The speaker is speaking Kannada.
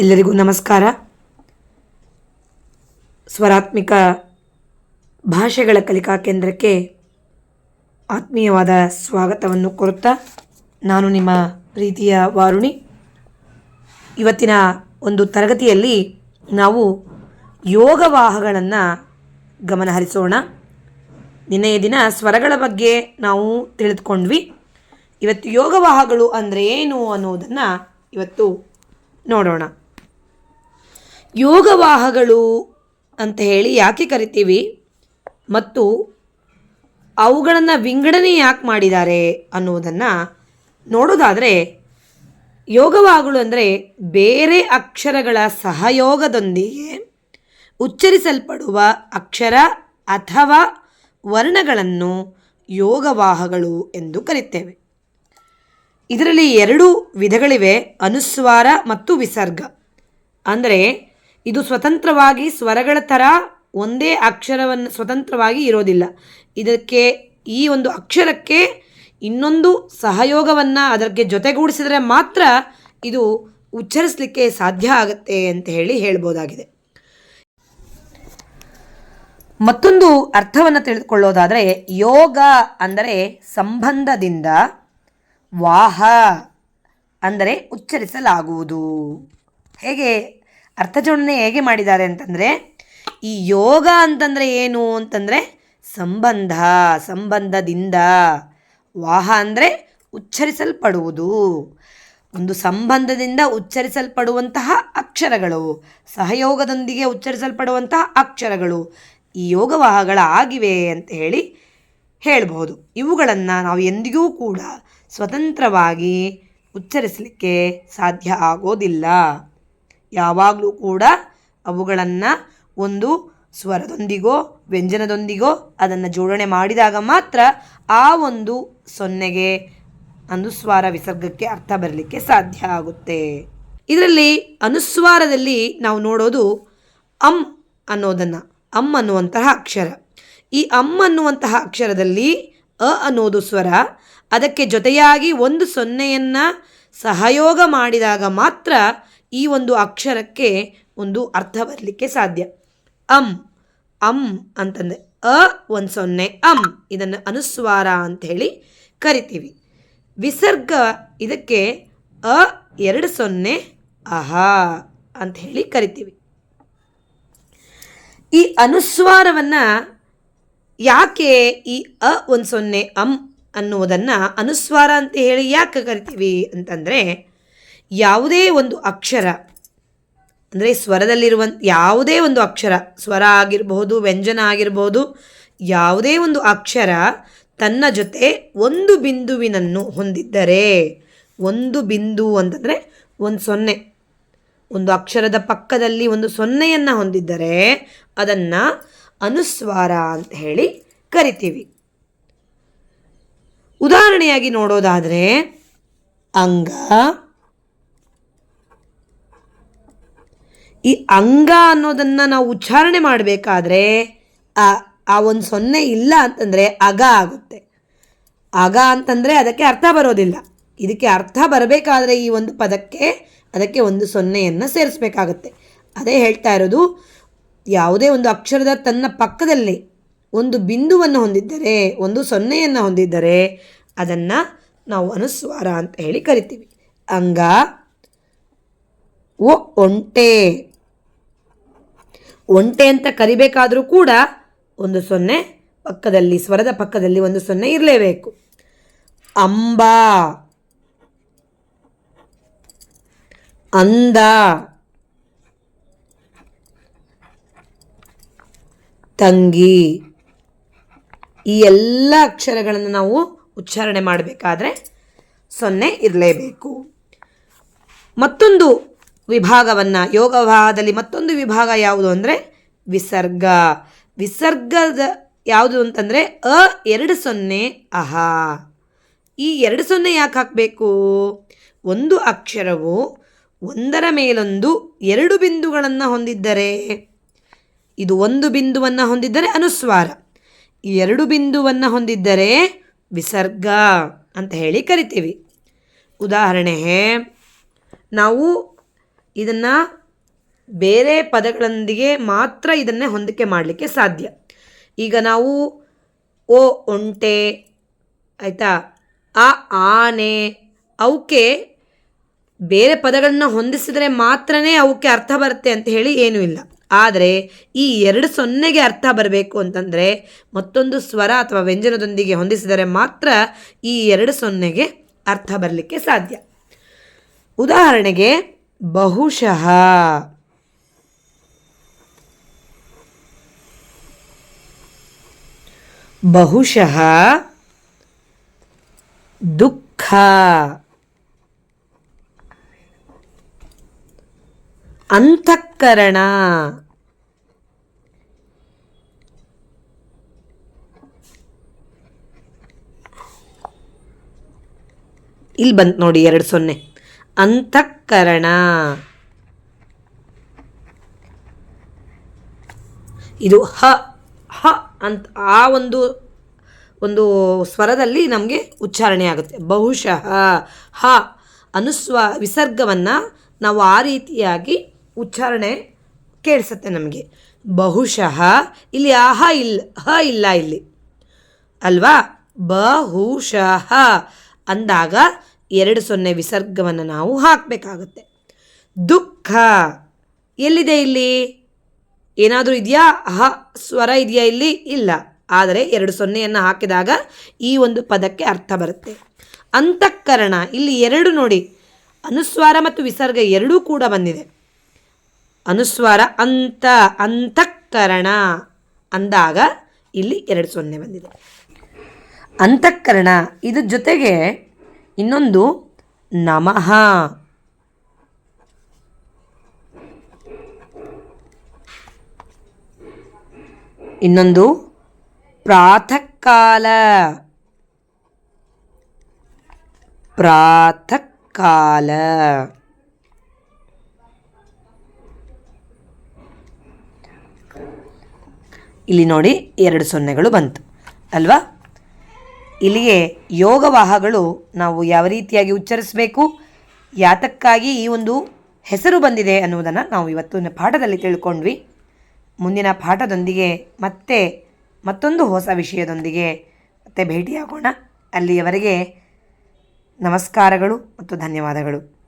ಎಲ್ಲರಿಗೂ ನಮಸ್ಕಾರ. ಸ್ವರಾತ್ಮಿಕ ಭಾಷೆಗಳ ಕಲಿಕಾ ಕೇಂದ್ರಕ್ಕೆ ಆತ್ಮೀಯವಾದ ಸ್ವಾಗತವನ್ನು ಕೋರುತ್ತಾ ನಾನು ನಿಮ್ಮ ಪ್ರೀತಿಯ ವಾರುಣಿ. ಇವತ್ತಿನ ಒಂದು ತರಗತಿಯಲ್ಲಿ ನಾವು ಯೋಗವಾಹಗಳನ್ನು ಗಮನಹರಿಸೋಣ ನಿನ್ನೆಯ ದಿನ ಸ್ವರಗಳ ಬಗ್ಗೆ ನಾವು ತಿಳಿದುಕೊಂಡ್ವಿ. ಇವತ್ತು ಯೋಗವಾಹಗಳು ಅಂದರೆ ಏನು ಅನ್ನೋದನ್ನು ಇವತ್ತು ನೋಡೋಣ. ಯೋಗವಾಹಗಳು ಅಂತ ಹೇಳಿ ಯಾಕೆ ಕರಿತೀವಿ? ಮತ್ತು ಅವುಗಳನ್ನು ವಿಂಗಡಣೆ ಯಾಕೆ ಮಾಡಿದ್ದಾರೆ ಅನ್ನುವುದನ್ನು ನೋಡೋದಾದರೆ ಯೋಗವಾಹಗಳು ಅಂದರೆ ಬೇರೆ ಅಕ್ಷರಗಳ ಸಹಯೋಗದೊಂದಿಗೆ ಉಚ್ಚರಿಸಲ್ಪಡುವ ಅಕ್ಷರ ಅಥವಾ ವರ್ಣಗಳನ್ನು ಯೋಗವಾಹಗಳು ಎಂದು ಕರೆಯುತ್ತೇವೆ ಇದರಲ್ಲಿ ಎರಡು ವಿಧಗಳಿವೆ, ಅನುಸ್ವಾರ ಮತ್ತು ವಿಸರ್ಗ. ಅಂದರೆ ಇದು ಸ್ವತಂತ್ರವಾಗಿ ಸ್ವರಗಳ ಥರ ಒಂದೇ ಅಕ್ಷರವನ್ನು ಸ್ವತಂತ್ರವಾಗಿ ಇರೋದಿಲ್ಲ. ಇದಕ್ಕೆ ಈ ಒಂದು ಅಕ್ಷರಕ್ಕೆ ಇನ್ನೊಂದು ಸಹಯೋಗವನ್ನು ಅದಕ್ಕೆ ಜೊತೆಗೂಡಿಸಿದರೆ ಮಾತ್ರ ಇದು ಉಚ್ಚರಿಸಲಿಕ್ಕೆ ಸಾಧ್ಯ ಆಗುತ್ತೆ ಅಂತ ಹೇಳಿ ಹೇಳ್ಬೋದಾಗಿದೆ. ಮತ್ತೊಂದು ಅರ್ಥವನ್ನು ತಿಳಿದುಕೊಳ್ಳೋದಾದರೆ ಯೋಗ ಅಂದರೆ ಸಂಬಂಧದಿಂದ ವಾಹ ಅಂದರೆ ಉಚ್ಚರಿಸಲಾಗುವುದು. ಹೇಗೆ ಅರ್ಥಜೋಡಣೆ ಹೇಗೆ ಮಾಡಿದ್ದಾರೆ ಅಂತಂದರೆ, ಈ ಯೋಗ ಅಂತಂದರೆ ಏನು ಅಂತಂದರೆ, ಸಂಬಂಧ, ಸಂಬಂಧದಿಂದ. ವಾಹ ಅಂದರೆ ಉಚ್ಚರಿಸಲ್ಪಡುವುದು. ಒಂದು ಸಂಬಂಧದಿಂದ ಉಚ್ಚರಿಸಲ್ಪಡುವಂತಹ ಅಕ್ಷರಗಳು, ಸಹಯೋಗದೊಂದಿಗೆ ಉಚ್ಚರಿಸಲ್ಪಡುವಂತಹ ಅಕ್ಷರಗಳು ಈ ಯೋಗವಾಹಗಳಾಗಿವೆ ಅಂತ ಹೇಳಿ ಹೇಳಬಹುದು. ಇವುಗಳನ್ನು ನಾವು ಎಂದಿಗೂ ಕೂಡ ಸ್ವತಂತ್ರವಾಗಿ ಉಚ್ಚರಿಸಲಿಕ್ಕೆ ಸಾಧ್ಯ ಆಗೋದಿಲ್ಲ. ಯಾವಾಗಲೂ ಕೂಡ ಅವುಗಳನ್ನು ಒಂದು ಸ್ವರದೊಂದಿಗೋ, ವ್ಯಂಜನದೊಂದಿಗೋ ಅದನ್ನು ಜೋಡಣೆ ಮಾಡಿದಾಗ ಮಾತ್ರ ಆ ಒಂದು ಸೊನ್ನೆಗೆ ಅನುಸ್ವಾರ ವಿಸರ್ಗಕ್ಕೆ ಅರ್ಥ ಬರಲಿಕ್ಕೆ ಸಾಧ್ಯ ಆಗುತ್ತೆ. ಇದರಲ್ಲಿ ಅನುಸ್ವಾರದಲ್ಲಿ ನಾವು ನೋಡೋದು ಅಂ ಅನ್ನೋದನ್ನು, ಅಂ ಅನ್ನುವಂತಹ ಅಕ್ಷರ. ಈ ಅಂ ಅನ್ನುವಂತಹ ಅಕ್ಷರದಲ್ಲಿ ಅ ಅನ್ನೋದು ಸ್ವರ, ಅದಕ್ಕೆ ಜೊತೆಯಾಗಿ ಒಂದು ಸೊನ್ನೆಯನ್ನು ಸಹಯೋಗ ಮಾಡಿದಾಗ ಮಾತ್ರ ಈ ಒಂದು ಅಕ್ಷರಕ್ಕೆ ಒಂದು ಅರ್ಥ ಬರಲಿಕ್ಕೆ ಸಾಧ್ಯ. ಅಂ ಅಂ ಅಂತಂದರೆ ಅ ಒಂದು ಸೊನ್ನೆ, ಅಂ ಇದನ್ನು ಅನುಸ್ವಾರ ಅಂತ ಹೇಳಿ ಕರಿತೀವಿ. ವಿಸರ್ಗ ಇದಕ್ಕೆ ಅ ಎರಡು ಸೊನ್ನೆ, ಅಹಾ ಅಂತ ಹೇಳಿ ಕರಿತೀವಿ. ಈ ಅನುಸ್ವಾರವನ್ನು ಯಾಕೆ ಈ ಅ ಒಂದು ಸೊನ್ನೆ, ಅಂ ಅನ್ನುವುದನ್ನು ಅನುಸ್ವಾರ ಅಂತ ಹೇಳಿ ಯಾಕೆ ಕರಿತೀವಿ ಅಂತಂದರೆ ಯಾವುದೇ ಒಂದು ಅಕ್ಷರ, ಅಂದರೆ ಸ್ವರದಲ್ಲಿರುವ ಯಾವುದೇ ಒಂದು ಅಕ್ಷರ, ಸ್ವರ ಆಗಿರಬಹುದು, ವ್ಯಂಜನ ಆಗಿರಬಹುದು, ಯಾವುದೇ ಒಂದು ಅಕ್ಷರ ತನ್ನ ಜೊತೆ ಒಂದು ಬಿಂದುವಿನನ್ನು ಹೊಂದಿದ್ದರೆ, ಒಂದು ಬಿಂದು ಅಂತಂದರೆ ಒಂದು ಸೊನ್ನೆ, ಒಂದು ಅಕ್ಷರದ ಪಕ್ಕದಲ್ಲಿ ಒಂದು ಸೊನ್ನೆಯನ್ನು ಹೊಂದಿದ್ದರೆ ಅದನ್ನು ಅನುಸ್ವಾರ ಅಂತ ಹೇಳಿ ಕರಿತೀವಿ. ಉದಾಹರಣೆಯಾಗಿ ನೋಡೋದಾದರೆ ಅಂಗ ಈ ಅಂಗ ಅನ್ನೋದನ್ನು ನಾವು ಉಚ್ಚಾರಣೆ ಮಾಡಬೇಕಾದ್ರೆ ಆ ಆ ಒಂದು ಸೊನ್ನೆ ಇಲ್ಲ ಅಂತಂದರೆ ಅಗ ಆಗುತ್ತೆ. ಅಗ ಅಂತಂದರೆ ಅದಕ್ಕೆ ಅರ್ಥ ಬರೋದಿಲ್ಲ. ಇದಕ್ಕೆ ಅರ್ಥ ಬರಬೇಕಾದ್ರೆ ಈ ಒಂದು ಪದಕ್ಕೆ ಅದಕ್ಕೆ ಒಂದು ಸೊನ್ನೆಯನ್ನು ಸೇರಿಸಬೇಕಾಗುತ್ತೆ. ಅದೇ ಹೇಳ್ತಾ ಇರೋದು, ಯಾವುದೇ ಒಂದು ಅಕ್ಷರದ ತನ್ನ ಪಕ್ಕದಲ್ಲಿ ಒಂದು ಬಿಂದುವನ್ನು ಹೊಂದಿದ್ದರೆ, ಒಂದು ಸೊನ್ನೆಯನ್ನು ಹೊಂದಿದ್ದರೆ ಅದನ್ನು ನಾವು ಅನುಸ್ವಾರ ಅಂತ ಹೇಳಿ ಕರಿತೀವಿ. ಅಂಗ ಓ ಒಂಟೆ. ಒಂಟೆ ಅಂತ ಕರಿಬೇಕಾದರೂ ಕೂಡ ಒಂದು ಸೊನ್ನೆ ಪಕ್ಕದಲ್ಲಿ, ಸ್ವರದ ಪಕ್ಕದಲ್ಲಿ ಒಂದು ಸೊನ್ನೆ ಇರಲೇಬೇಕು. ಅಂಬಾ. ಅಂದ. ತಂಗಿ. ಈ ಎಲ್ಲ ಅಕ್ಷರಗಳನ್ನು ನಾವು ಉಚ್ಚಾರಣೆ ಮಾಡಬೇಕಾದ್ರೆ ಸೊನ್ನೆ ಇರಲೇಬೇಕು. ಮತ್ತೊಂದು ವಿಭಾಗವನ್ನು, ಯೋಗ ವಿಭಾಗದಲ್ಲಿ ಮತ್ತೊಂದು ವಿಭಾಗ ಯಾವುದು ಅಂದರೆ ವಿಸರ್ಗ. ವಿಸರ್ಗದ ಯಾವುದು ಅಂತಂದರೆ ಅ ಎರಡು ಸೊನ್ನೆ ಅಹಾ. ಈ ಎರಡು ಸೊನ್ನೆ ಯಾಕೆ ಹಾಕಬೇಕು? ಒಂದು ಅಕ್ಷರವು ಒಂದರ ಮೇಲೊಂದು ಎರಡು ಬಿಂದುಗಳನ್ನು ಹೊಂದಿದ್ದರೆ, ಇದು ಒಂದು ಬಿಂದುವನ್ನು ಹೊಂದಿದ್ದರೆ ಅನುಸ್ವಾರ. ಎರಡು ಬಿಂದುವನ್ನು ಹೊಂದಿದ್ದರೆ ವಿಸರ್ಗ ಅಂತ ಹೇಳಿ ಕರಿತೀವಿ. ಉದಾಹರಣೆ, ನಾವು ಇದನ್ನು ಬೇರೆ ಪದಗಳೊಂದಿಗೆ ಮಾತ್ರ ಇದನ್ನೇ ಹೊಂದಿಕೆ ಮಾಡಲಿಕ್ಕೆ ಸಾಧ್ಯ. ಈಗ ನಾವು ಓ, ಒಂಟೆ, ಆಯಿತಾ? ಆ ಆನೆ ಅವಕ್ಕೆ ಬೇರೆ ಪದಗಳನ್ನ ಹೊಂದಿಸಿದರೆ ಮಾತ್ರನೇ ಅವಕ್ಕೆ ಅರ್ಥ ಬರುತ್ತೆ ಅಂತ ಹೇಳಿ ಏನೂ ಇಲ್ಲ. ಆದರೆ ಈ ಎರಡು ಸೊನ್ನೆಗೆ ಅರ್ಥ ಬರಬೇಕು ಅಂತಂದರೆ ಮತ್ತೊಂದು ಸ್ವರ ಅಥವಾ ವ್ಯಂಜನದೊಂದಿಗೆ ಹೊಂದಿಸಿದರೆ ಮಾತ್ರ ಈ ಎರಡು ಸೊನ್ನೆಗೆ ಅರ್ಥ ಬರಲಿಕ್ಕೆ ಸಾಧ್ಯ. ಉದಾಹರಣೆಗೆ ಬಹುಶಃ. ಬಹುಶಃ ದುಃಖ. ಅಂತಃಕರಣ. ಇಲ್ಲಿ ಬಂತು ನೋಡಿ ಎರಡು ಸೊನ್ನೆ. ಅಂತಃಕರಣ ಇದು ಹ ಹ ಅಂತ ಆ ಒಂದು ಒಂದು ಸ್ವರದಲ್ಲಿ ನಮಗೆ ಉಚ್ಚಾರಣೆ ಆಗುತ್ತೆ. ಬಹುಶಃ ಹ ಅನುಸ್ವ ವಿಸರ್ಗವನ್ನು ನಾವು ಆ ರೀತಿಯಾಗಿ ಉಚ್ಚಾರಣೆ ಕೇಳಿಸುತ್ತೆ ನಮಗೆ. ಬಹುಶಃ ಇಲ್ಲಿ ಆ ಹ ಇಲ್ಲ ಹ ಇಲ್ಲ ಇಲ್ಲಿ. ಅಲ್ವಾ? ಬಹುಶಃ ಅಂದಾಗ ಎರಡು ಸೊನ್ನೆ ವಿಸರ್ಗವನ್ನು ನಾವು ಹಾಕಬೇಕಾಗುತ್ತೆ. ದುಃಖ, ಎಲ್ಲಿದೆ ಇಲ್ಲಿ? ಏನಾದರೂ ಇದೆಯಾ? ಅಹ ಸ್ವರ ಇದೆಯಾ ಇಲ್ಲಿ? ಇಲ್ಲ. ಆದರೆ ಎರಡು ಸೊನ್ನೆಯನ್ನು ಹಾಕಿದಾಗ ಈ ಒಂದು ಪದಕ್ಕೆ ಅರ್ಥ ಬರುತ್ತೆ. ಅಂತಃಕರಣ, ಇಲ್ಲಿ ಎರಡು ನೋಡಿ. ಅನುಸ್ವಾರ ಮತ್ತು ವಿಸರ್ಗ ಎರಡೂ ಕೂಡ ಬಂದಿದೆ. ಅನುಸ್ವಾರ, ಅಂತ, ಅಂತಃಕರಣ ಅಂದಾಗ ಇಲ್ಲಿ ಎರಡು ಸೊನ್ನೆ ಬಂದಿದೆ. ಅಂತಃಕರಣ ಇದ್ರ ಜೊತೆಗೆ ಇನ್ನೊಂದು ನಮಃ. ಇನ್ನೊಂದು ಪ್ರಾತಃ ಕಾಲ ಇಲ್ಲಿ ನೋಡಿ ಎರಡು ಸೊನ್ನೆಗಳು ಬಂತು. ಅಲ್ವಾ? ಇಲ್ಲಿಗೆ ಯೋಗವಾಹಗಳು ನಾವು ಯಾವ ರೀತಿಯಾಗಿ ಉಚ್ಚರಿಸಬೇಕು, ಯಾತಕ್ಕಾಗಿ ಈ ಒಂದು ಹೆಸರು ಬಂದಿದೆ ಅನ್ನುವುದನ್ನು ನಾವು ಇವತ್ತು ಪಾಠದಲ್ಲಿ ತಿಳ್ಕೊಂಡ್ವಿ. ಮುಂದಿನ ಪಾಠದೊಂದಿಗೆ ಮತ್ತೆ ಮತ್ತೊಂದು ಹೊಸ ವಿಷಯದೊಂದಿಗೆ ಮತ್ತೆ ಭೇಟಿಯಾಗೋಣ. ಅಲ್ಲಿಯವರೆಗೆ ನಮಸ್ಕಾರಗಳು ಮತ್ತು ಧನ್ಯವಾದಗಳು.